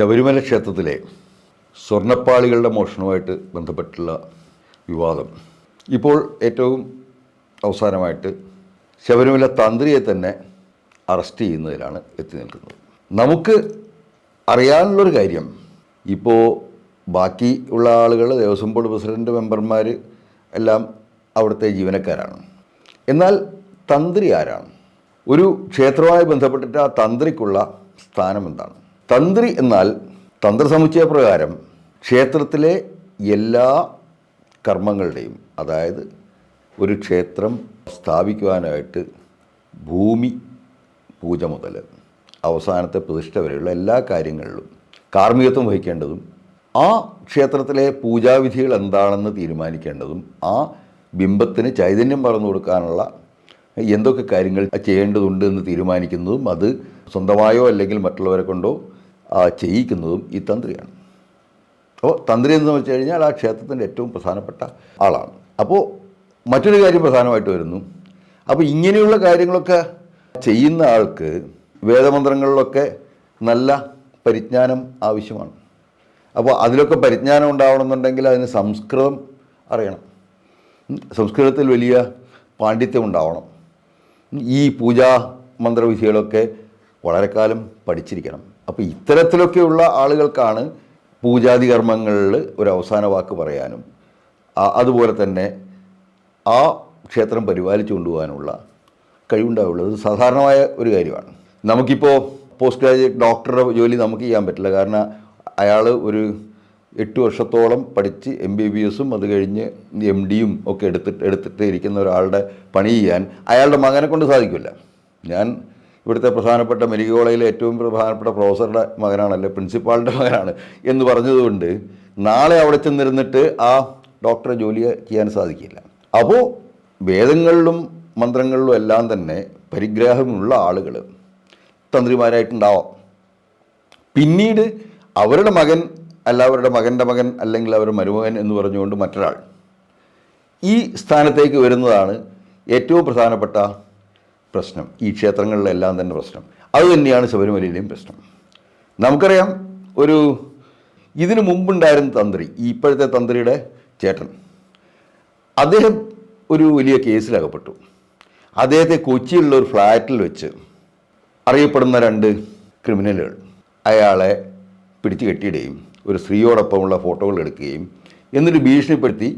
ശബരിമല ക്ഷേത്രത്തിലെ സ്വർണപ്പാളികളുടെ മോഷണവുമായിട്ട് ബന്ധപ്പെട്ടുള്ള വിവാദം. ഇപ്പോൾ ഏറ്റവും അവസാനമായിട്ട് ശബരിമല തന്ത്രിയെ തന്നെ അറസ്റ്റ് ചെയ്യുന്നതിലാണ് എത്തി നിൽക്കുന്നത്. നമുക്ക് അറിയാനുള്ളൊരു കാര്യം ഇപ്പോൾ ബാക്കി ഉള്ള ആളുകൾ ദേവസ്വം ബോർഡ് പ്രസിഡന്റ് മെമ്പർമാർ എല്ലാം അവിടുത്തെ ജീവനക്കാരാണ്. എന്നാൽ തന്ത്രി ആരാണ്? ഒരു ക്ഷേത്രവുമായി ബന്ധപ്പെട്ടിട്ട് ആ തന്ത്രിക്കുള്ള സ്ഥാനം എന്താണ്? തന്ത്രി എന്നാൽ തന്ത്രസമുച്ചയ പ്രകാരം ക്ഷേത്രത്തിലെ എല്ലാ കർമ്മങ്ങളുടെയും അതായത് ഒരു ക്ഷേത്രം സ്ഥാപിക്കുവാനായിട്ട് ഭൂമി പൂജ മുതൽ അവസാനത്തെ പ്രതിഷ്ഠ വരെയുള്ള എല്ലാ കാര്യങ്ങളിലും കാർമ്മികത്വം വഹിക്കേണ്ടതും ആ ക്ഷേത്രത്തിലെ പൂജാവിധികൾ എന്താണെന്ന് തീരുമാനിക്കേണ്ടതും ആ ബിംബത്തിന് ചൈതന്യം പറഞ്ഞു കൊടുക്കാനുള്ള എന്തൊക്കെ കാര്യങ്ങൾ ചെയ്യേണ്ടതുണ്ട് എന്ന് തീരുമാനിക്കുന്നതും അത് സ്വന്തമായോ അല്ലെങ്കിൽ മറ്റുള്ളവരെ കൊണ്ടോ ചെയ്യിക്കുന്നതും ഈ തന്ത്രിയാണ്. അപ്പോൾ തന്ത്രി എന്ന് വെച്ച് കഴിഞ്ഞാൽ ആ ക്ഷേത്രത്തിന്റെ ഏറ്റവും പ്രധാനപ്പെട്ട ആളാണ്. അപ്പോൾ മറ്റൊരു കാര്യം പ്രധാനമായിട്ട് വരുന്നു. അപ്പോൾ ഇങ്ങനെയുള്ള കാര്യങ്ങളൊക്കെ ചെയ്യുന്ന ആൾക്ക് വേദമന്ത്രങ്ങളിലൊക്കെ നല്ല പരിജ്ഞാനം ആവശ്യമാണ്. അപ്പോൾ അതിലൊക്കെ പരിജ്ഞാനം ഉണ്ടാവണമെന്നുണ്ടെങ്കിൽ അതിന് സംസ്കൃതം അറിയണം. സംസ്കൃതത്തിൽ വലിയ പാണ്ഡിത്യം ഉണ്ടാവണം. ഈ പൂജാ മന്ത്രവിധികളൊക്കെ വളരെ കാലം പഠിച്ചിരിക്കണം. അപ്പോൾ ഇത്തരത്തിലൊക്കെയുള്ള ആളുകൾക്കാണ് പൂജാതി കർമ്മങ്ങളിൽ ഒരു അവസാന വാക്ക് പറയാനും അതുപോലെ തന്നെ ആ ക്ഷേത്രം പരിപാലിച്ചു കൊണ്ടുപോകാനുള്ള കഴിവുണ്ടാവുള്ളത് സാധാരണമായ ഒരു കാര്യമാണ്. നമുക്കിപ്പോൾ പോസ്റ്റ് ഗ്രാജുവേറ്റ് ഡോക്ടറുടെ ജോലി നമുക്ക് ചെയ്യാൻ പറ്റില്ല. കാരണം അയാൾ ഒരു എട്ട് വർഷത്തോളം പഠിച്ച് എം ബി ബി എസും അത് കഴിഞ്ഞ് എം ഡിയും ഒക്കെ എടുത്തിട്ട് എടുത്തിട്ട് ഇരിക്കുന്ന ഒരാളുടെ പണി ചെയ്യാൻ അയാളുടെ മകനെ കൊണ്ട് സാധിക്കില്ല. ഞാൻ ഇവിടുത്തെ പ്രധാനപ്പെട്ട മെഡിക്കൽ കോളേജിലെ ഏറ്റവും പ്രധാനപ്പെട്ട പ്രൊഫസറുടെ മകനാണല്ലേ പ്രിൻസിപ്പാളിന്റെ മകനാണ് എന്ന് പറഞ്ഞതുകൊണ്ട് നാളെ അവിടെ ചെന്നിരുന്നിട്ട് ആ ഡോക്ടറെ ജോലി ചെയ്യാൻ സാധിക്കില്ല. അപ്പോൾ വേദങ്ങളിലും മന്ത്രങ്ങളിലും എല്ലാം തന്നെ പരിഗ്രഹമുള്ള ആളുകൾ തന്ത്രിമാരായിട്ടുണ്ടാവാം. പിന്നീട് അവരുടെ മകൻ അല്ല അവരുടെ മകന്റെ മകൻ അല്ലെങ്കിൽ അവരുടെ മരുമകൻ എന്ന് പറഞ്ഞുകൊണ്ട് മറ്റൊരാൾ ഈ സ്ഥാനത്തേക്ക് വരുന്നതാണ് ഏറ്റവും പ്രധാനപ്പെട്ട പ്രശ്നം. ഈ ക്ഷേത്രങ്ങളിലെല്ലാം തന്നെ പ്രശ്നം. അത് തന്നെയാണ് ശബരിമലയിലെയും പ്രശ്നം. നമുക്കറിയാം ഒരു ഇതിനു മുമ്പുണ്ടായിരുന്ന തന്ത്രി ഇപ്പോഴത്തെ തന്ത്രിയുടെ ചേട്ടൻ അദ്ദേഹം ഒരു വലിയ കേസിലകപ്പെട്ടു. അദ്ദേഹത്തെ കൊച്ചിയിലുള്ള ഒരു ഫ്ലാറ്റിൽ വെച്ച് അറിയപ്പെടുന്ന രണ്ട് ക്രിമിനലുകൾ അയാളെ പിടിച്ചു കെട്ടിയിടുകയും ഒരു സ്ത്രീയോടൊപ്പമുള്ള ഫോട്ടോകൾ എടുക്കുകയും എന്നിട്ട് ഭീഷണിപ്പെടുത്തി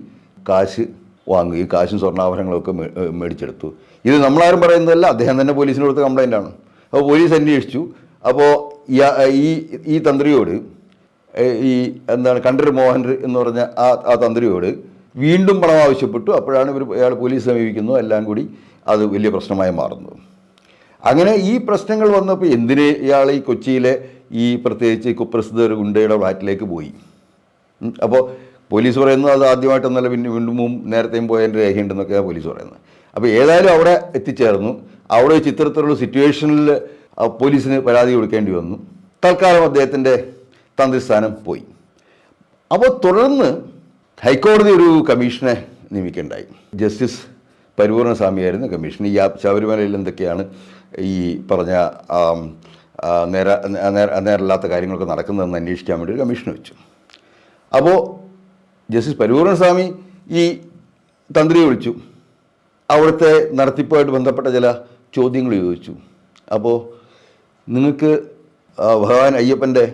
കാശ് വാങ്ങുകയും കാശും സ്വർണാഭരണങ്ങളൊക്കെ മേടിച്ചെടുത്തു. ഇത് നമ്മളാരും പറയുന്നതല്ല അദ്ദേഹം തന്നെ പോലീസിന് കൊടുത്ത കംപ്ലൈന്റ് ആണ്. അപ്പോൾ പോലീസ് അന്വേഷിച്ചു. അപ്പോൾ ഈ ഈ തന്ത്രിയോട് ഈ എന്താണ് കണ്ടർ മോഹൻ എന്ന് പറഞ്ഞ ആ ആ തന്ത്രിയോട് വീണ്ടും പണം ആവശ്യപ്പെട്ടു. അപ്പോഴാണ് ഇവർ അയാൾ പോലീസ് സമീപിക്കുന്നു. എല്ലാം കൂടി അത് വലിയ പ്രശ്നമായി മാറുന്നു. അങ്ങനെ ഈ പ്രശ്നങ്ങൾ വന്നപ്പോൾ എന്തിന് ഇയാൾ ഈ കൊച്ചിയിലെ ഈ പ്രത്യേകിച്ച് ഈ കുപ്രസിദ്ധ ഒരു ഗുണ്ടയുടെ ഫ്ലാറ്റിലേക്ക് പോയി? അപ്പോൾ പോലീസ് പറയുന്നത് അത് ആദ്യമായിട്ടൊന്നല്ല പിന്നെ വീണ്ടും നേരത്തെയും പോയതിന്റെ രേഖയുണ്ടെന്നൊക്കെയാണ് പോലീസ് പറയുന്നത്. അപ്പോൾ ഏതായാലും അവിടെ എത്തിച്ചേർന്നു. അവിടെ ചിത്രത്തിലുള്ള സിറ്റുവേഷനിൽ പോലീസിന് പരാതി കൊടുക്കേണ്ടി വന്നു. തൽക്കാലം അദ്ദേഹത്തിന്റെ തന്ത്രിസ്ഥാനം പോയി. അപ്പോൾ തുടർന്ന് ഹൈക്കോടതി ഒരു കമ്മീഷനെ നിയമിക്കേണ്ടായി. Justice പരിപൂർണസ്വാമിയായിരുന്നു commission. ഈ ശബരിമലയിൽ എന്തൊക്കെയാണ് ഈ പറഞ്ഞ നേര- നേരല്ലാത്ത കാര്യങ്ങളൊക്കെ നടക്കുന്നതെന്ന് അന്വേഷിക്കാൻ വേണ്ടി ഒരു കമ്മീഷൻ വെച്ചു. അപ്പോൾ ജസ്റ്റിസ് പരിപൂർണസ്വാമി ഈ തന്ത്രിയെ വിളിച്ചു. അവിടുത്തെ നടത്തിപ്പുമായിട്ട് ബന്ധപ്പെട്ട ചില ചോദ്യങ്ങൾ ചോദിച്ചു. അപ്പോൾ നിങ്ങൾക്ക് ഭഗവാൻ അയ്യപ്പന്റെ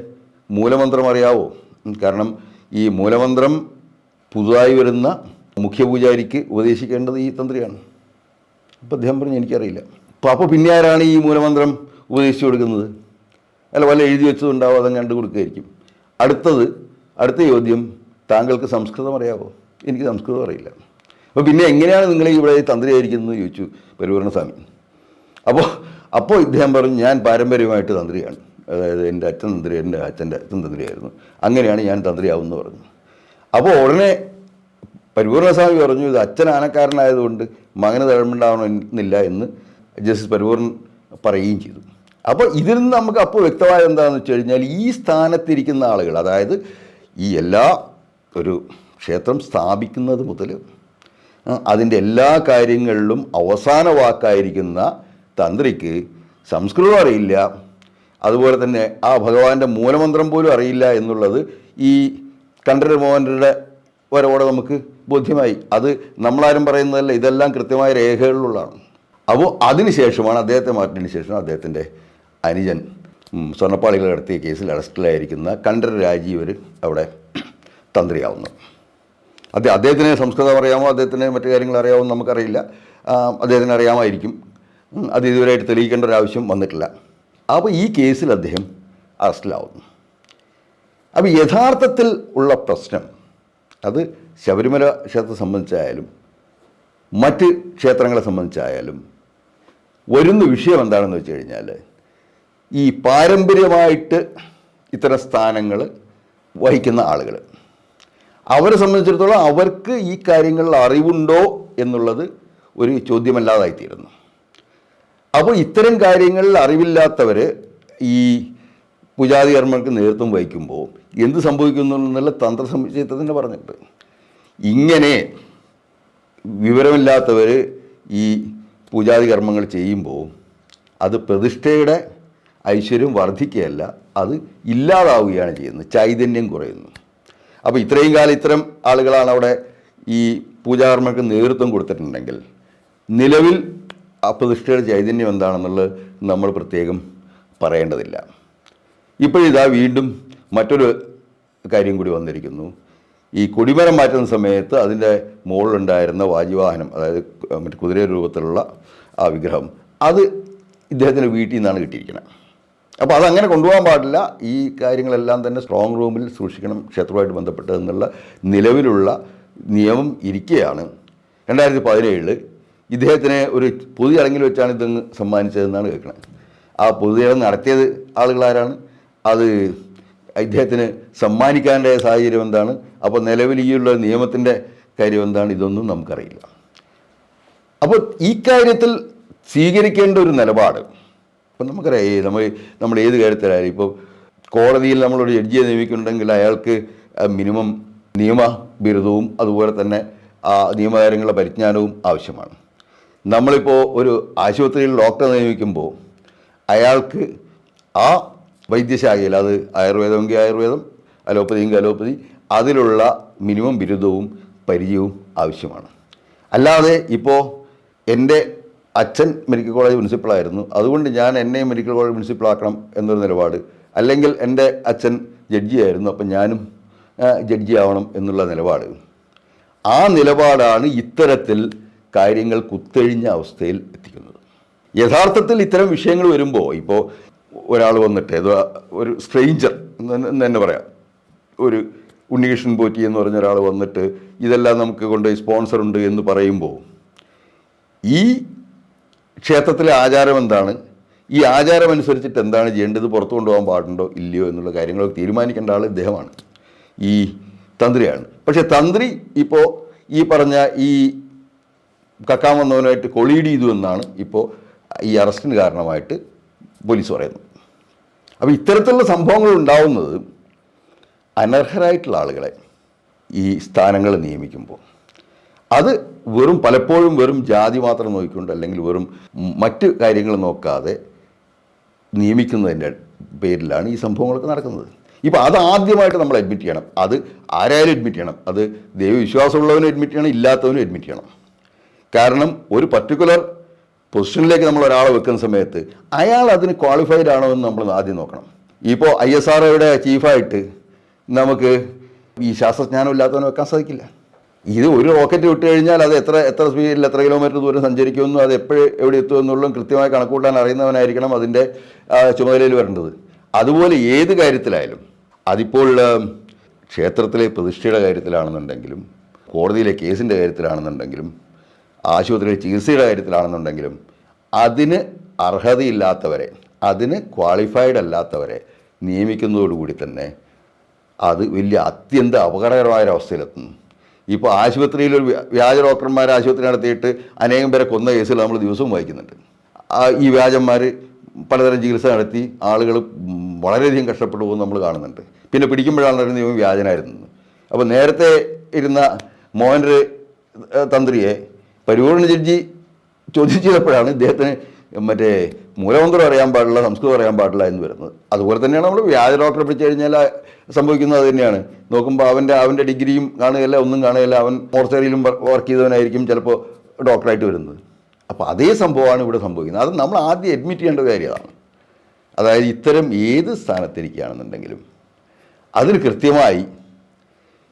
മൂലമന്ത്രം അറിയാവോ? കാരണം ഈ മൂലമന്ത്രം പുതുതായി വരുന്ന മുഖ്യപൂജാരിക്ക് ഉപദേശിക്കേണ്ടത് ഈ തന്ത്രിയാണ്. അപ്പോൾ അദ്ദേഹം പറഞ്ഞു എനിക്കറിയില്ല. അപ്പോൾ അപ്പോൾ പിന്നെ ആരാണ് ഈ മൂലമന്ത്രം ഉപദേശിച്ചു കൊടുക്കുന്നത്? അല്ല വല്ല എഴുതി വെച്ചതുണ്ടാവും? അതങ്ങ് കണ്ടു കൊടുക്കുകയായിരിക്കും അടുത്തത് അടുത്ത ചോദ്യം താങ്കൾക്ക് സംസ്കൃതം അറിയാവോ? എനിക്ക് സംസ്കൃതം അറിയില്ല. അപ്പോൾ പിന്നെ എങ്ങനെയാണ് നിങ്ങൾ ഇവിടെ തന്ത്രിയായിരിക്കുന്നത് ചോദിച്ചു പരിപൂർണസ്വാമി അപ്പോൾ അപ്പോൾ ഇദ്ദേഹം പറഞ്ഞു ഞാൻ പാരമ്പര്യമായിട്ട് തന്ത്രിയാണ്. അതായത് എന്റെ അച്ഛൻ തന്ത്രി എന്റെ അച്ഛന്റെ അച്ഛൻ തന്ത്രിയായിരുന്നു. അങ്ങനെയാണ് ഞാൻ തന്ത്രിയാവുമെന്ന് പറഞ്ഞു. അപ്പോൾ ഉടനെ പരിപൂർണസ്വാമി പറഞ്ഞു ഇത് അച്ഛൻ ആനക്കാരനായതുകൊണ്ട് മകന് തഴമ്പുണ്ടാവണമെന്നില്ല എന്ന് ജസ്റ്റിസ് പരിപൂർണൻ പറയുകയും ചെയ്തു. അപ്പോൾ ഇതിൽ നിന്ന് നമുക്ക് അപ്പോൾ വ്യക്തമായ എന്താണെന്ന് വെച്ച് കഴിഞ്ഞാൽ ഈ സ്ഥാനത്തിരിക്കുന്ന ആളുകൾ അതായത് ഈ എല്ലാ ഒരു ക്ഷേത്രം സ്ഥാപിക്കുന്നത് മുതൽ അതിന്റെ എല്ലാ കാര്യങ്ങളിലും അവസാന വാക്കായിരിക്കുന്ന തന്ത്രിക്ക് സംസ്കൃതം അറിയില്ല. അതുപോലെ തന്നെ ആ ഭഗവാന്റെ മൂലമന്ത്രം പോലും അറിയില്ല എന്നുള്ളത് ഈ കണ്ഠരമോഹനരുടെ വരവോടെ നമുക്ക് ബോധ്യമായി. അത് നമ്മളാരും പറയുന്നതല്ല ഇതെല്ലാം കൃത്യമായ രേഖകളിലുള്ളതാണ്. അപ്പോൾ അതിനുശേഷമാണ് അദ്ദേഹത്തെ മാറ്റിനു ശേഷം അദ്ദേഹത്തിന്റെ അനുജൻ സ്വർണപ്പാളികൾ നടത്തിയ കേസിൽ അറസ്റ്റിലായിരിക്കുന്ന കണ്ഠര രാജീവർ അവിടെ തന്ത്രിയാവുന്നത് അദ്ദേഹം അദ്ദേഹത്തിന് സംസ്കൃതം അറിയാമോ? അദ്ദേഹത്തിന് മറ്റു കാര്യങ്ങൾ അറിയാമോ നമുക്കറിയില്ല. അദ്ദേഹത്തിന് അറിയാമായിരിക്കും. അത് ഇതുവരെയായിട്ട് തെളിയിക്കേണ്ട ഒരു ആവശ്യം വന്നിട്ടില്ല. അപ്പോൾ ഈ കേസിൽ അദ്ദേഹം അറസ്റ്റിലാവുന്നു. അപ്പോൾ യഥാർത്ഥത്തിൽ ഉള്ള പ്രശ്നം അത് ശബരിമല ക്ഷേത്രത്തെ സംബന്ധിച്ചായാലും മറ്റ് ക്ഷേത്രങ്ങളെ സംബന്ധിച്ചായാലും വരുന്ന വിഷയം എന്താണെന്ന് വെച്ച് കഴിഞ്ഞാൽ ഈ പാരമ്പര്യമായിട്ട് ഇത്തരം സ്ഥാനങ്ങൾ വഹിക്കുന്ന ആളുകൾ അവരെ സംബന്ധിച്ചിടത്തോളം അവർക്ക് ഈ കാര്യങ്ങളിൽ അറിവുണ്ടോ എന്നുള്ളത് ഒരു ചോദ്യമല്ലാതായിത്തീരുന്നു. അപ്പോൾ ഇത്തരം കാര്യങ്ങളിൽ അറിവില്ലാത്തവർ ഈ പൂജാതി കർമ്മങ്ങൾക്ക് നേതൃത്വം വഹിക്കുമ്പോൾ എന്ത് സംഭവിക്കുന്നു എന്നുള്ള തന്ത്ര സംശയത്തിന് പറഞ്ഞിട്ട് ഇങ്ങനെ വിവരമില്ലാത്തവർ ഈ പൂജാതി കർമ്മങ്ങൾ ചെയ്യുമ്പോൾ അത് പ്രതിഷ്ഠയുടെ ഐശ്വര്യം വർദ്ധിക്കുകയല്ല അത് ഇല്ലാതാവുകയാണ് ചെയ്യുന്നത്. ചൈതന്യം കുറയുന്നു. അപ്പോൾ ഇത്രയും കാലം ഇത്തരം ആളുകളാണ് അവിടെ ഈ പൂജാകർമ്മക്ക് നേതൃത്വം കൊടുത്തിട്ടുണ്ടെങ്കിൽ നിലവിൽ ആ പ്രതിഷ്ഠയുടെ ചൈതന്യം എന്താണെന്നുള്ളത് നമ്മൾ പ്രത്യേകം പറയേണ്ടതില്ല. ഇപ്പോഴിതാ വീണ്ടും മറ്റൊരു കാര്യം കൂടി വന്നിരിക്കുന്നു. ഈ കൊടിമരം മാറ്റുന്ന സമയത്ത് അതിന്റെ മുകളിലുണ്ടായിരുന്ന വാജിവാഹനം അതായത് മറ്റു കുതിര രൂപത്തിലുള്ള ആ വിഗ്രഹം അത് ഇദ്ദേഹത്തിന്റെ വീട്ടിൽ നിന്നാണ് കിട്ടിയിരിക്കുന്നത്. അപ്പോൾ അതങ്ങനെ കൊണ്ടുപോകാൻ പാടില്ല. ഈ കാര്യങ്ങളെല്ലാം തന്നെ സ്ട്രോങ് റൂമിൽ സൂക്ഷിക്കണം ക്ഷേത്രവുമായിട്ട് ബന്ധപ്പെട്ട് എന്നുള്ള നിലവിലുള്ള നിയമം ഇരിക്കുകയാണ് രണ്ടായിരത്തി പതിനേഴിൽ ഇദ്ദേഹത്തിന് ഒരു പൊതു ചടങ്ങിൽ വെച്ചാണ് ഇതങ്ങ് സമ്മാനിച്ചതെന്നാണ് കേൾക്കുന്നത് ആ പൊതുചടങ്ങ് നടത്തിയത് ആളുകളാരാണ്? അത് ഇദ്ദേഹത്തിന് സമ്മാനിക്കാന്റെ സാഹചര്യം എന്താണ്? അപ്പോൾ നിലവിൽ ഈ ഉള്ള നിയമത്തിന്റെ കാര്യം എന്താണ്? ഇതൊന്നും നമുക്കറിയില്ല. അപ്പോൾ ഈ കാര്യത്തിൽ സ്വീകരിക്കേണ്ട ഒരു നിലപാട് ഇപ്പം നമുക്കറിയാം നമ്മൾ നമ്മൾ ഏത് കാര്യത്തിലായാലും ഇപ്പോൾ കോടതിയിൽ നമ്മളൊരു ജഡ്ജിയെ നിയമിക്കുന്നുണ്ടെങ്കിൽ അയാൾക്ക് മിനിമം നിയമ ബിരുദവും അതുപോലെ തന്നെ ആ നിയമകാര്യങ്ങളുടെ പരിജ്ഞാനവും ആവശ്യമാണ്. നമ്മളിപ്പോൾ ഒരു ആശുപത്രിയിൽ ഡോക്ടറെ നിയമിക്കുമ്പോൾ അയാൾക്ക് ആ വൈദ്യശാഖയിൽ അത് ആയുർവേദമെങ്കിൽ ആയുർവേദം അലോപ്പതിയെങ്കിൽ അലോപ്പതി അതിലുള്ള മിനിമം ബിരുദവും പരിചയവും ആവശ്യമാണ്. അല്ലാതെ ഇപ്പോൾ എന്റെ അച്ഛൻ മെഡിക്കൽ കോളേജ് പ്രിൻസിപ്പളായിരുന്നു അതുകൊണ്ട് ഞാൻ എന്നെയും മെഡിക്കൽ കോളേജ് പ്രിൻസിപ്പളാക്കണം എന്നൊരു നിലപാട്. അല്ലെങ്കിൽ എന്റെ അച്ഛൻ ജഡ്ജിയായിരുന്നു അപ്പം ഞാനും ജഡ്ജിയാവണം എന്നുള്ള നിലപാട്. ആ നിലപാടാണ് ഇത്തരത്തിൽ കാര്യങ്ങൾ കുത്തഴിഞ്ഞ അവസ്ഥയിൽ എത്തിക്കുന്നത്. യഥാർത്ഥത്തിൽ ഇത്തരം വിഷയങ്ങൾ വരുമ്പോൾ ഇപ്പോൾ ഒരാൾ വന്നിട്ട് ഏതോ ഒരു സ്ട്രെയിഞ്ചർ എന്ന് തന്നെ പറയാം. ഒരു ഉണ്ണികൃഷ്ണൻ പോറ്റി എന്ന് പറഞ്ഞ ഒരാൾ വന്നിട്ട് ഇതെല്ലാം നമുക്ക് കൊണ്ട് സ്പോൺസർ ഉണ്ട് എന്ന് പറയുമ്പോൾ ഈ ക്ഷേത്രത്തിലെ ആചാരം എന്താണ്? ഈ ആചാരം അനുസരിച്ചിട്ട് എന്താണ് ചെയ്യേണ്ടത്? പുറത്തു കൊണ്ടുപോകാൻ പാടുണ്ടോ? ഇല്ലയോ എന്നുള്ള കാര്യങ്ങളൊക്കെ തീരുമാനിക്കേണ്ട ആൾ ഇദ്ദേഹമാണ്. ഈ തന്ത്രിയാണ്. പക്ഷേ തന്ത്രി ഇപ്പോൾ ഈ പറഞ്ഞ ഈ കക്കാൻ വന്നവനായിട്ട് കൊളീഡ് ചെയ്തു എന്നാണ് ഇപ്പോൾ ഈ അറസ്റ്റിന് കാരണമായിട്ട് പോലീസ് പറയുന്നത്. അപ്പോൾ ഇത്തരത്തിലുള്ള സംഭവങ്ങൾ ഉണ്ടാവുന്നത് അനർഹരായിട്ടുള്ള ആളുകളെ ഈ സ്ഥാനങ്ങൾ നിയമിക്കുമ്പോൾ അത് വെറും പലപ്പോഴും വെറും ജാതി മാത്രം നോക്കിക്കൊണ്ട് അല്ലെങ്കിൽ വെറും മറ്റ് കാര്യങ്ങൾ നോക്കാതെ നിയമിക്കുന്നതിന്റെ പേരിലാണ് ഈ സംഭവങ്ങളൊക്കെ നടക്കുന്നത്. ഇപ്പോൾ അത് ആദ്യമായിട്ട് നമ്മൾ അഡ്മിറ്റ് ചെയ്യണം. അത് ആരായാലും അഡ്മിറ്റ് ചെയ്യണം. അത് ദൈവവിശ്വാസമുള്ളവനും അഡ്മിറ്റ് ചെയ്യണം ഇല്ലാത്തവനും അഡ്മിറ്റ് ചെയ്യണം. കാരണം ഒരു പർട്ടിക്കുലർ പൊസിഷനിലേക്ക് നമ്മൾ ഒരാളെ വെക്കുന്ന സമയത്ത് അയാൾ അതിന് ക്വാളിഫൈഡ് ആണോ എന്ന് നമ്മൾ ആദ്യം നോക്കണം. ഇപ്പോൾ ഐ എസ് ആർ ഒയുടെ ചീഫായിട്ട് നമുക്ക് ഈ ശാസ്ത്രജ്ഞാനം ഇല്ലാത്തവനെ വെക്കാൻ സാധിക്കില്ല. ഇത് ഒരു റോക്കറ്റ് വിട്ട് കഴിഞ്ഞാൽ അത് എത്ര എത്ര സ്പീഡിൽ എത്ര കിലോമീറ്റർ ദൂരം സഞ്ചരിക്കുമെന്നും അത് എപ്പോഴും എവിടെ എത്തുമെന്നുള്ളതും കൃത്യമായി കണക്കൂട്ടാൻ അറിയുന്നവനായിരിക്കണം അതിന്റെ ചുമതലയിൽ വരേണ്ടത്. അതുപോലെ ഏത് കാര്യത്തിലായാലും അതിപ്പോൾ ക്ഷേത്രത്തിലെ പ്രതിഷ്ഠയുടെ കാര്യത്തിലാണെന്നുണ്ടെങ്കിലും കോടതിയിലെ കേസിന്റെ കാര്യത്തിലാണെന്നുണ്ടെങ്കിലും ആശുപത്രിയിലെ ചികിത്സയുടെ കാര്യത്തിലാണെന്നുണ്ടെങ്കിലും അതിന് അർഹതയില്ലാത്തവരെ അതിന് ക്വാളിഫൈഡ് അല്ലാത്തവരെ നിയമിക്കുന്നതോടുകൂടി തന്നെ അത് വലിയ അത്യന്ത അപകടകരമായ ഒരവസ്ഥയിലെത്തുന്നു ഇപ്പോൾ ആശുപത്രിയിൽ ഒരു വ്യാജ ഡോക്ടർമാർ ആശുപത്രി നടത്തിയിട്ട് അനേകം പേരെ കൊന്ന കേസുകൾ നമ്മൾ ദിവസവും വായിക്കുന്നുണ്ട്. ഈ വ്യാജന്മാർ പലതരം ചികിത്സ നടത്തി ആളുകൾ വളരെയധികം കഷ്ടപ്പെട്ടു പോകുന്നത് നമ്മൾ കാണുന്നുണ്ട്. പിന്നെ പിടിക്കുമ്പോഴാണ് ഇവൻ വ്യാജനായിരുന്നു. അപ്പോൾ നേരത്തെ ഇരുന്ന മോഹൻറെ തന്ത്രിയെ പരിപൂർണ ജഡ്ജി ചോദ്യം ചെയ്തപ്പോഴാണ് ഇദ്ദേഹത്തിന് മറ്റേ മൂലമന്ത്രം അറിയാൻ പാടില്ല സംസ്കൃതം അറിയാൻ പാടില്ല എന്ന് വരുന്നത്. അതുപോലെ തന്നെയാണ് നമ്മൾ വ്യാജ ഡോക്ടറെ പിടിച്ചു കഴിഞ്ഞാൽ സംഭവിക്കുന്നത് തന്നെയാണ്. നോക്കുമ്പോൾ അവന്റെ അവന്റെ ഡിഗ്രിയും കാണുകയില്ല ഒന്നും കാണുകയില്ല അവൻ മോർച്ചറിയിലും വർക്ക് ചെയ്തവനായിരിക്കും ചിലപ്പോൾ ഡോക്ടറായിട്ട് വരുന്നത്. അപ്പോൾ അതേ സംഭവമാണ് ഇവിടെ സംഭവിക്കുന്നത്. അത് നമ്മൾ ആദ്യം അഡ്മിറ്റ് ചെയ്യേണ്ട കാര്യമാണ് അതായത് ഇത്തരം ഏത് സ്ഥാനത്തിരിക്കുകയാണെന്നുണ്ടെങ്കിലും അതിന് കൃത്യമായി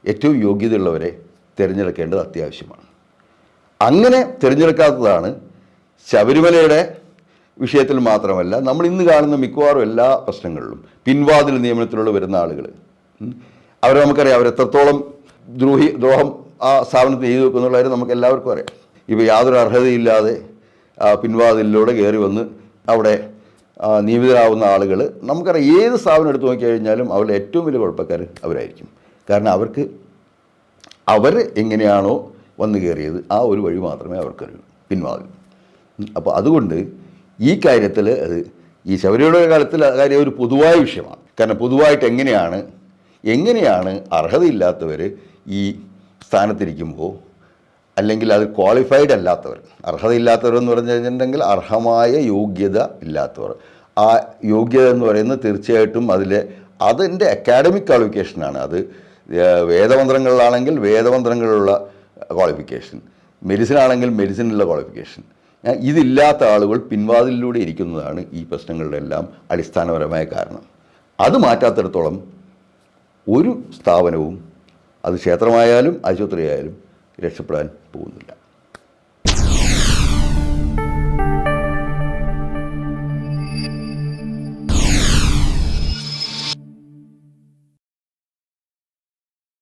ഏറ്റവും യോഗ്യതയുള്ളവരെ തിരഞ്ഞെടുക്കേണ്ടത് അത്യാവശ്യമാണ്. അങ്ങനെ തിരഞ്ഞെടുക്കാത്തതാണ് ശബരിമലയുടെ വിഷയത്തിൽ മാത്രമല്ല നമ്മൾ ഇന്ന് കാണുന്ന മിക്കവാറും എല്ലാ പ്രശ്നങ്ങളിലും പിൻവാതിൽ നിയമനത്തിലുള്ള വരുന്ന ആളുകൾ. അവരെ നമുക്കറിയാം അവർ എത്രത്തോളം ദ്രോഹി ദ്രോഹം ആ സ്ഥാപനത്തിൽ ചെയ്തു വെക്കുന്നുള്ള കാര്യം നമുക്ക് എല്ലാവർക്കും അറിയാം. ഇപ്പോൾ യാതൊരു അർഹതയില്ലാതെ പിൻവാതിലൂടെ കയറി വന്ന് അവിടെ നിയമിതരാകുന്ന ആളുകൾ നമുക്കറിയാം ഏത് സ്ഥാപനം എടുത്തു നോക്കിക്കഴിഞ്ഞാലും അവരുടെ ഏറ്റവും വലിയ കുഴപ്പക്കാർ അവരായിരിക്കും. കാരണം അവർക്ക് അവർ എങ്ങനെയാണോ വന്നു കയറിയത് ആ ഒരു വഴി മാത്രമേ അവർക്കറിയൂ പിൻവാതിൽ. അപ്പോൾ അതുകൊണ്ട് ഈ കാര്യത്തിൽ അത് ഈ ശബരിമല കാലത്തിൽ കാര്യം ഒരു പൊതുവായ വിഷയമാണ്. കാരണം പൊതുവായിട്ട് എങ്ങനെയാണ് എങ്ങനെയാണ് അർഹതയില്ലാത്തവർ ഈ സ്ഥാനത്തിരിക്കുമ്പോൾ അല്ലെങ്കിൽ അത് ക്വാളിഫൈഡ് അല്ലാത്തവർ അർഹതയില്ലാത്തവർ എന്ന് പറഞ്ഞു കഴിഞ്ഞിട്ടുണ്ടെങ്കിൽ അർഹമായ യോഗ്യത ഇല്ലാത്തവർ. ആ യോഗ്യത എന്ന് പറയുന്നത് തീർച്ചയായിട്ടും അതിലെ അതിന്റെ അക്കാഡമിക് ക്വാളിഫിക്കേഷനാണ് അത് വേദമന്ത്രങ്ങളിലാണെങ്കിൽ വേദമന്ത്രങ്ങളിലുള്ള ക്വാളിഫിക്കേഷൻ മെഡിസിൻ ആണെങ്കിൽ മെഡിസിനുള്ള ക്വാളിഫിക്കേഷൻ ഇതില്ലാത്ത ആളുകൾ പിൻവാതിലിലൂടെ ഇരിക്കുന്നതാണ് ഈ പ്രശ്നങ്ങളുടെ എല്ലാം അടിസ്ഥാനപരമായ കാരണം. അത് മാറ്റാത്തിടത്തോളം ഒരു സ്ഥാപനവും അത് ക്ഷേത്രമായാലും ആശുപത്രിയായാലും രക്ഷപ്പെടാൻ പോകുന്നില്ല.